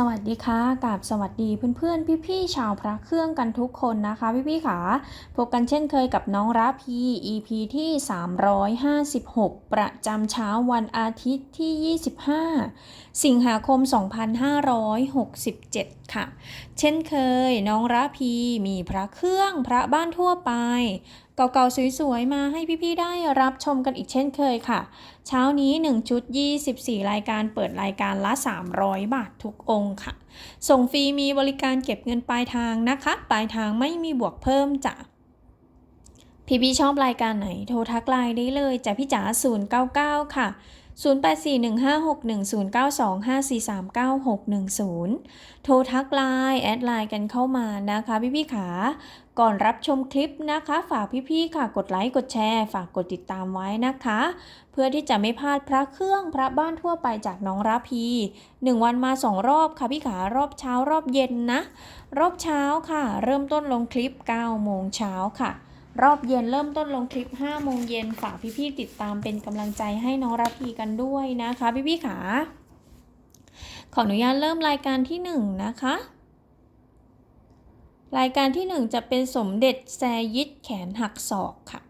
สวัสดีค่ะกับสวัสดีเพื่อนๆ พี่ๆ ชาวพระเครื่องกันทุกคนนะคะพี่ๆค่ะพบกันเช่นเคยกับน้องราพี EP ที่ 356 ประจำเช้าวันอาทิตย์ที่ 25 สิงหาคม 2567 ค่ะ เช่นเคยน้องราพีมีพระเครื่องพระบ้านทั่วไป เก่าๆ สวยๆ มาให้พี่ๆ ได้รับชมกันอีกเช่นเคยค่ะ เช้านี้1ชุด24 รายการเปิดรายการละ 300 บาททุกองค์ค่ะ ส่งฟรีมีบริการเก็บเงินปลายทางนะคะ ปลายทางไม่มีบวกเพิ่มจ้ะพี่พี่ๆชอบรายการไหนโทรทักไลน์ได้เลยจ้ะพี่จ๋า099 ค่ะ 08415610925439610 โทรทักไลน์แอดไลน์กันเข้ามานะคะพี่พี่ขา ก่อนรับชมคลิปนะคะ ฝากพี่ๆค่ะกดไลค์กดแชร์ ฝากกดติดตามไว้นะคะ เพื่อที่จะไม่พลาดพระเครื่องพระบ้านทั่วไปจากน้องราพีหนึ่งวันมาสองรอบค่ะพี่ขารอบเช้ารอบเย็นนะ รอบเช้าค่ะ เริ่มต้นลงคลิป9โมงเช้าค่ะ รอบเย็นเริ่มต้นลงคลิป5โมงเย็นฝากพี่ๆติดตามเป็นกำลังใจให้น้องราพีกันด้วยนะคะ พี่ๆขาขออนุญาตเริ่มรายการที่ 1 นะคะ รายการที่ 1 จะเป็นสมเด็จแซยิดแขนหักศอกค่ะ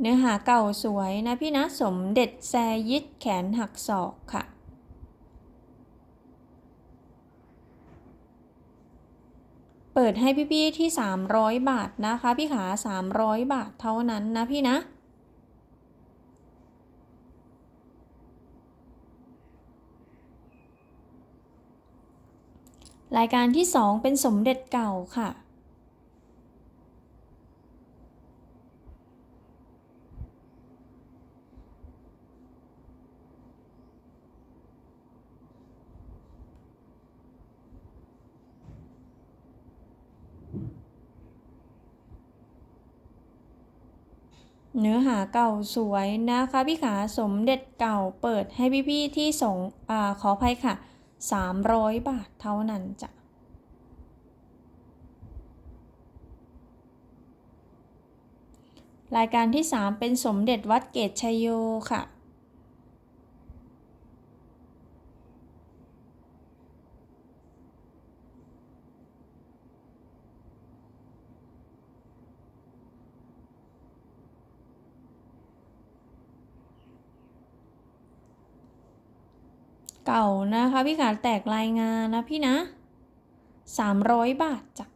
เนื้อหาเก่าสวยนะพี่นะสมเด็จแซยิดแขนหักศอกค่ะ เปิดให้พี่ๆที่ 300 บาทนะคะพี่ขา 300 บาทเท่านั้นนะพี่นะรายการที่ 2 เป็นสมเด็จเก่าค่ะ เนื้อหาเก่าสวยนะคะพี่ขาสมเด็จเก่าเปิดให้พี่ๆที่ส่งอ่าขออภัยค่ะ 300 บาทเท่านั้นจ้ะรายการที่ 3 เป็นสมเด็จวัดเกตชัยโยค่ะ เก่านะคะ พี่ขาแตกรายงานนะพี่นะ300บาทจ้ะ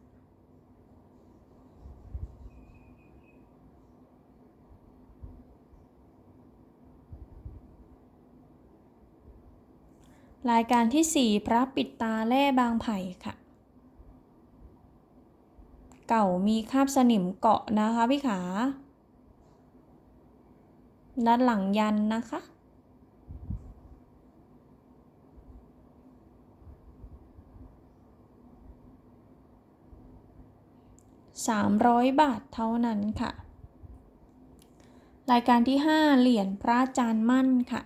รายการที่ 4 พระปิดตาแร่บางไผ่ค่ะ เก่ามีคาบสนิมเกาะนะคะพี่ขา ด้านหลังยันนะคะ 300 บาทเท่านั้นค่ะ รายการที่ 5 เหรียญพระอาจารย์มั่นค่ะ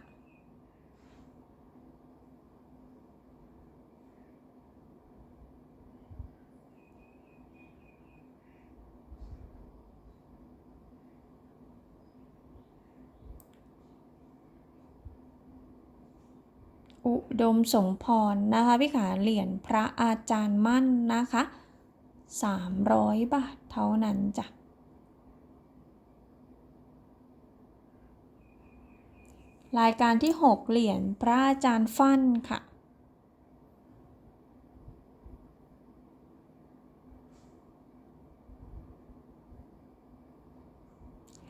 อุดมสมพรนะคะพี่ขาเหรียญพระอาจารย์มั่นนะคะ 300 บาทเท่านั้นจ้ะรายการที่ 6 เหรียญพระอาจารย์ฟั่นค่ะ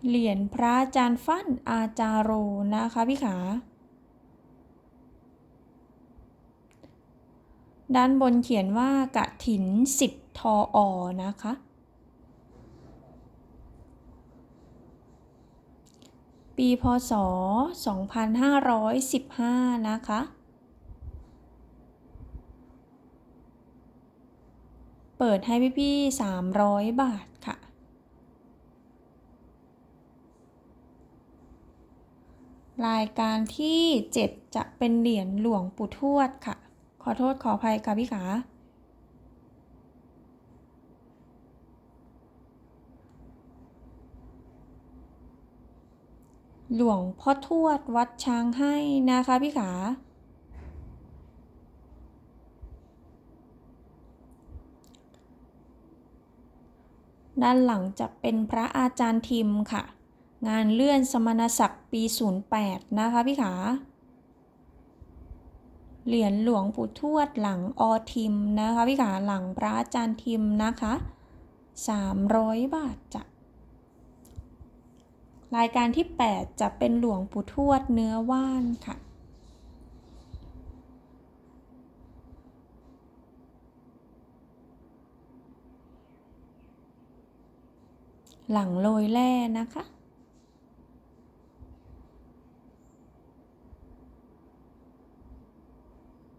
เหรียญพระอาจารย์ฟั่นอาจารโรนะคะพี่ขา ด้านบนเขียนว่ากะถินสิทธิ์ทออนะคะ ปีพศ 2515 นะคะเปิดให้พี่ๆ300 บาทค่ะ รายการที่ 7 จะเป็นเหรียญหลวงปู่ทวดค่ะ ขอโทษขออภัยค่ะพี่ขา หลวงพ่อทวดวัดช้างให้นะคะพี่ขาด้านหลังจะเป็นพระอาจารย์ทิมค่ะ งานเลื่อนสมณศักดิ์ปี 08 นะคะพี่ขา เหรียญหลวงปู่ทวดหลังอทิมนะคะพี่ขาหลังพระอาจารย์ทิมนะคะ300 บาทจ้ะรายการที่ 8 จะเป็นหลวงปู่ทวดเนื้อว่านค่ะ หลังโรยแร่นะคะ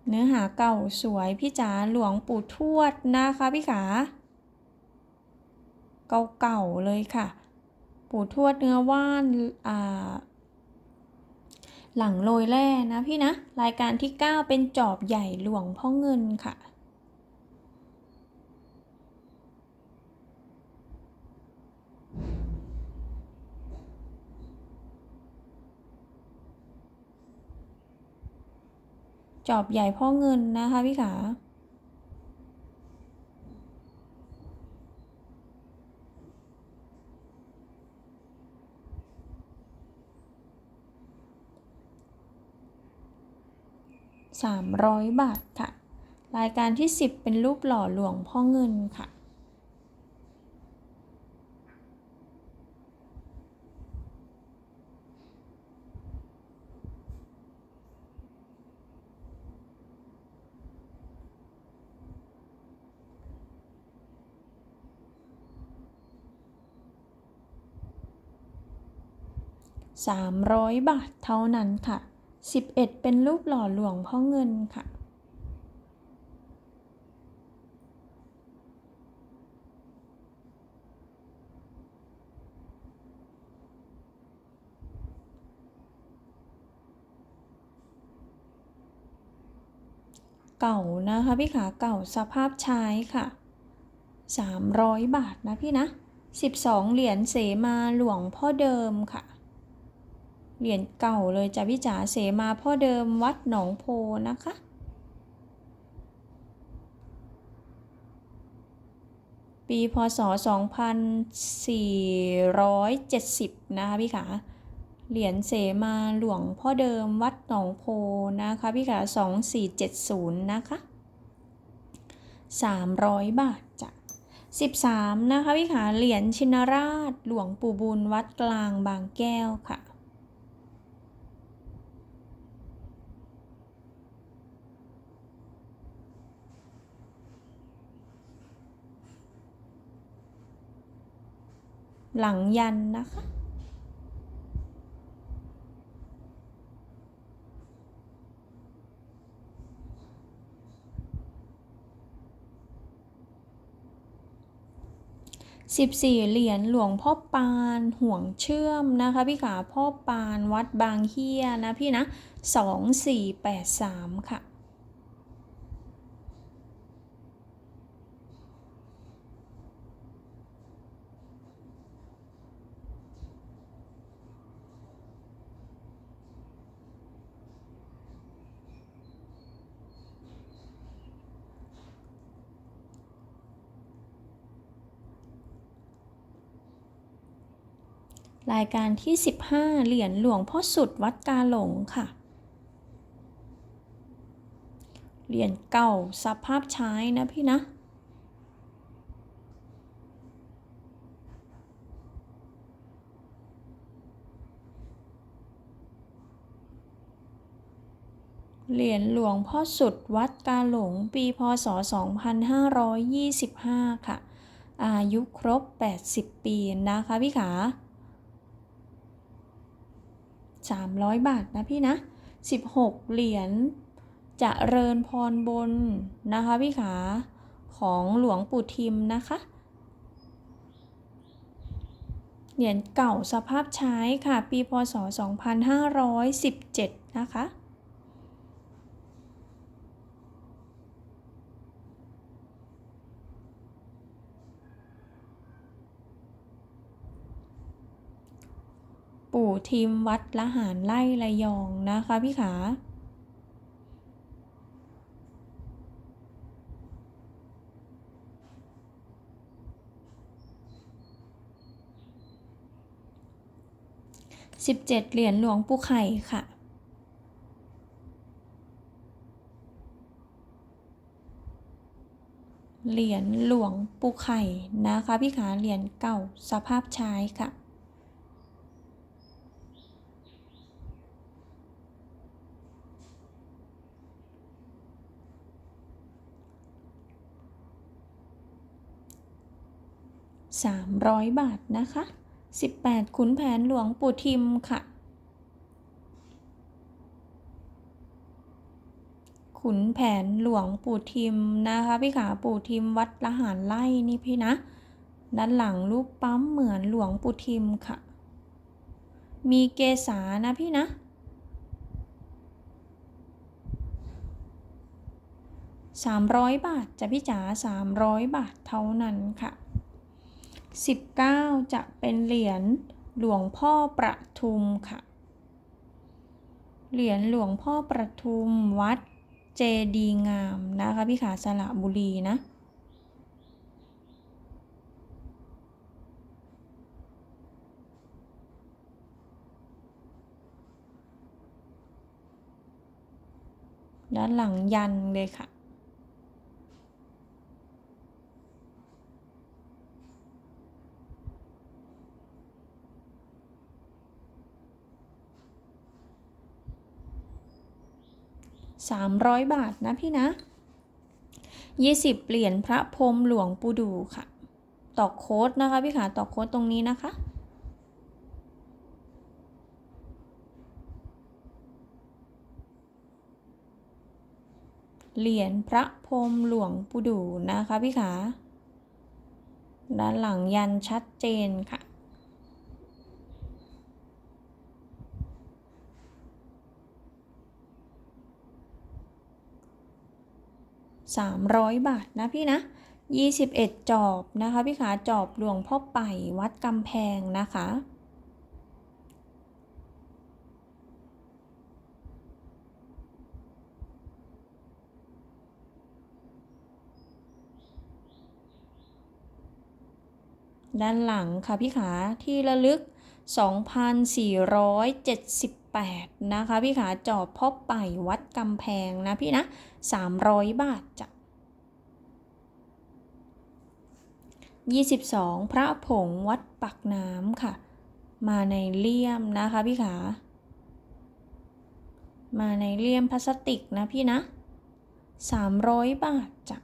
เนื้อหาเก่าสวยพี่จ๋าหลวงปู่ทวดนะคะพี่ขาเก่าๆเลยค่ะ ปู่ทวดเนื้อว่านอ่าหลังโรยแร่นะพี่นะ รายการที่ 9 เป็นจอบใหญ่หลวงพ่อเงินค่ะ จอบใหญ่พ่อเงินนะคะพี่ขา300 บาทค่ะ รายการที่ 10 เป็นรูปหล่อหลวงพ่อเงินค่ะ 300 บาทเท่านั้นค่ะ 11 เป็นรูปหล่อหลวงพ่อเงินค่ะ เก่านะคะพี่ขาเก่าสภาพใช้ค่ะ 300 บาทนะพี่นะ 12 เหรียญเสมาหลวงพ่อเดิมค่ะ เหรียญเก่าเลยจ้ะพี่จ๋าเสมาพ่อเดิมวัดหนองโพนะคะ ปีพศ 2470 นะคะพี่ขาเหรียญเสมาหลวงพ่อเดิมวัดหนองโพนะคะพี่ขา2470 นะคะ 300 บาทจ้ะ13 นะคะพี่ขาเหรียญชินราชหลวงปู่บุญวัดกลางบางแก้วค่ะ หลังยันนะคะ14เหรียญหลวงพ่อปานห่วงเชื่อมนะคะ พี่ขาพ่อปานวัดบางเฮียนะพี่นะ2483ค่ะ รายการที่ 15 เหรียญหลวงพ่อสุดวัดกาหลงค่ะ เหรียญเก่าสภาพใช้นะพี่นะเหรียญหลวงพ่อสุดวัดกาหลงปีพศ 2525 ค่ะ อายุครบ 80 ปีนะคะพี่ขา 300 บาทนะพี่นะ 16 เหรียญจะเริญพรบนนะคะพี่ขาของหลวงปู่ทิมนะคะ เหรียญเก่าสภาพใช้ค่ะ ปีพศ 2517 นะคะ ปู่ ทิมวัดละหารไล่ระยองนะคะพี่ขาสิบเจ็ดเหรียญหลวงปู่ไข่ค่ะเหรียญหลวงปู่ไข่นะคะพี่ขาเหรียญเก่าสภาพใช้ค่ะ สามร้อยบาทนะคะสิบแปดขุนแผนหลวงปู่ทิมค่ะ ขุนแผนหลวงปู่ทิมนะคะพี่ขาปู่ทิมวัดละหารไล่นี่พี่นะ ด้านหลังรูปปั๊มเหมือนหลวงปู่ทิมค่ะ มีเกษานะพี่นะสามร้อยบาทจะพี่จ๋าสามร้อยบาทเท่านั้นค่ะ 19 จะเป็นเหรียญหลวงพ่อประทุมค่ะ เหรียญหลวงพ่อประทุมวัดเจดีงามนะคะพี่ขาสระบุรีนะด้านหลังยันเลยค่ะ 300 บาทนะพี่นะ 20 เหรียญพระพรมหลวงปูดูค่ะตอกโค้ดนะคะพี่ขาตอกโค้ดตรงนี้นะคะเหรียญพระพรมหลวงปูดูนะคะพี่ขา ด้านหลังยันชัดเจนค่ะ 300 บาทนะพี่นะ 21 จอบนะคะพี่ขาจอบหลวงพ่อไป่วัดกำแพงนะคะด้านหลังค่ะพี่ขาที่ระลึก 8 นะคะ พี่ขาจอบพ่อไป่วัดกำแพงนะพี่นะ 300 บาทจ้ะ22 พระผงวัดปักน้ำค่ะ มาในเลี่ยมนะคะพี่ขา มาในเลี่ยมพลาสติกนะพี่นะ 300 บาทจ้ะ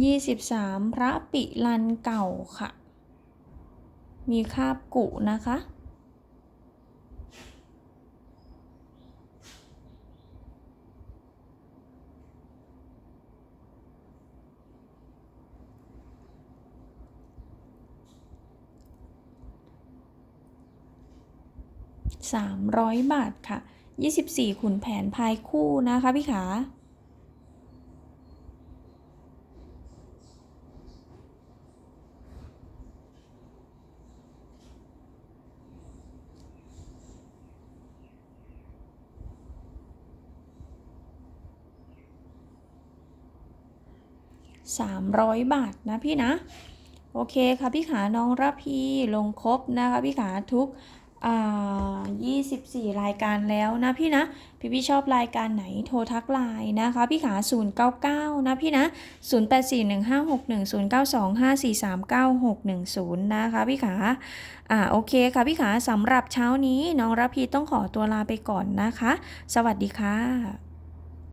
23พระปิลันเก่าค่ะ มีคาบกุนะคะ 300 บาทค่ะ 24 ขุนแผนพายคู่นะคะพี่ขา 300 บาทนะพี่นะ โอเคค่ะพี่ขาน้องระพีลงครบนะคะพี่ขาทุกอ่า24รายการแล้วนะพี่นะ พี่พี่ชอบรายการไหนโทรทักไลน์นะคะ พี่ขา 099 นะพี่นะ 0841561092543961นะคะพี่ขา อ่าโอเคค่ะพี่ขาสำหรับเช้านี้น้องระพีต้องขอตัวลาไปก่อนนะคะ สวัสดีค่ะ